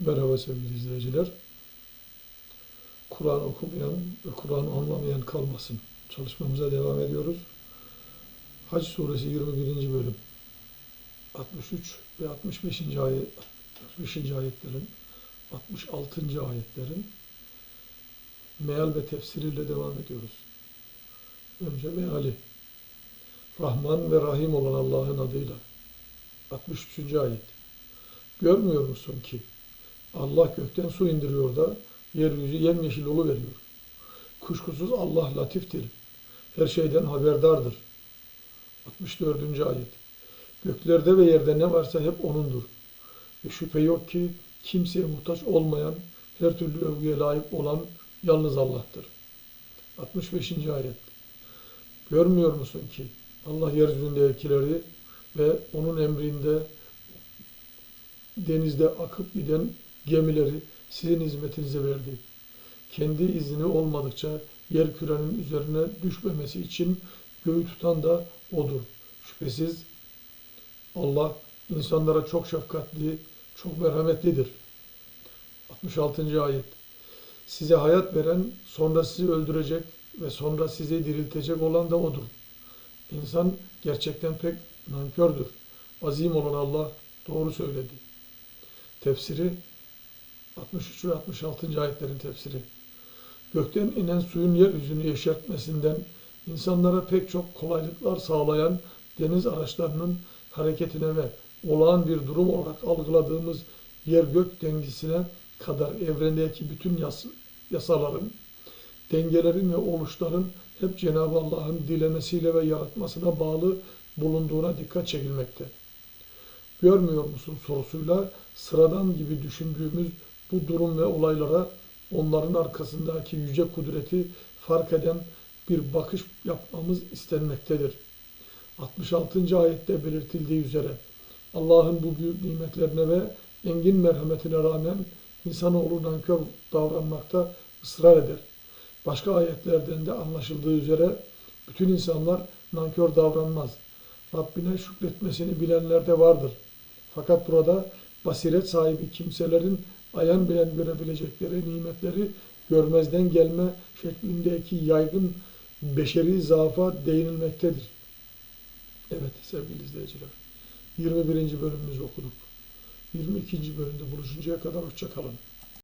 Merhaba sevgili izleyiciler. Kur'an okumayan ve Kur'an anlamayan kalmasın. Çalışmamıza devam ediyoruz. Hac suresi 21. bölüm. 63 ve 65. ayet 65. ayetlerin 66. ayetlerin meal ve tefsiriyle devam ediyoruz. Önce meali. Rahman ve Rahim olan Allah'ın adıyla. 63. ayet. Görmüyor musun ki Allah gökten su indiriyor da yeryüzü yemyeşil veriyor. Kuşkusuz Allah latiftir. Her şeyden haberdardır. 64. ayet. Göklerde ve yerde ne varsa hep O'nundur. Ve şüphe yok ki kimseye muhtaç olmayan, her türlü övgüye layık olan yalnız Allah'tır. 65. ayet. Görmüyor musun ki Allah yeryüzündekileri ve O'nun emrinde denizde akıp giden gemileri sizin hizmetinize verdi. Kendi izni olmadıkça yer kürenin üzerine düşmemesi için göğü tutan da O'dur. Şüphesiz Allah insanlara çok şefkatli, çok merhametlidir. 66. ayet Size hayat veren, sonra sizi öldürecek ve sonra sizi diriltecek olan da O'dur. İnsan gerçekten pek nankördür. Azim olan Allah doğru söyledi. Tefsiri 63 ve 66. ayetlerin tefsiri. Gökten inen suyun yeryüzünü yeşertmesinden insanlara pek çok kolaylıklar sağlayan deniz araçlarının hareketine ve olağan bir durum olarak algıladığımız yer gök dengesine kadar evrendeki bütün yas yasaların, dengelerin ve oluşların hep Cenab-ı Allah'ın dilemesiyle ve yaratmasına bağlı bulunduğuna dikkat çekilmekte. Görmüyor musun sorusuyla sıradan gibi düşündüğümüz bu durum ve olaylara onların arkasındaki yüce kudreti fark eden bir bakış yapmamız istenmektedir. 66. ayette belirtildiği üzere Allah'ın bu büyük nimetlerine ve engin merhametine rağmen insanoğlu nankör davranmakta ısrar eder. Başka ayetlerden de anlaşıldığı üzere bütün insanlar nankör davranmaz. Rabbine şükretmesini bilenler de vardır. Fakat burada basiret sahibi kimselerin ayan bilen görebilecekleri nimetleri görmezden gelme şeklindeki yaygın beşeri zaafa değinilmektedir. Evet sevgili izleyiciler, 21. bölümümüzü okuduk. 22. bölümde buluşuncaya kadar hoşçakalın.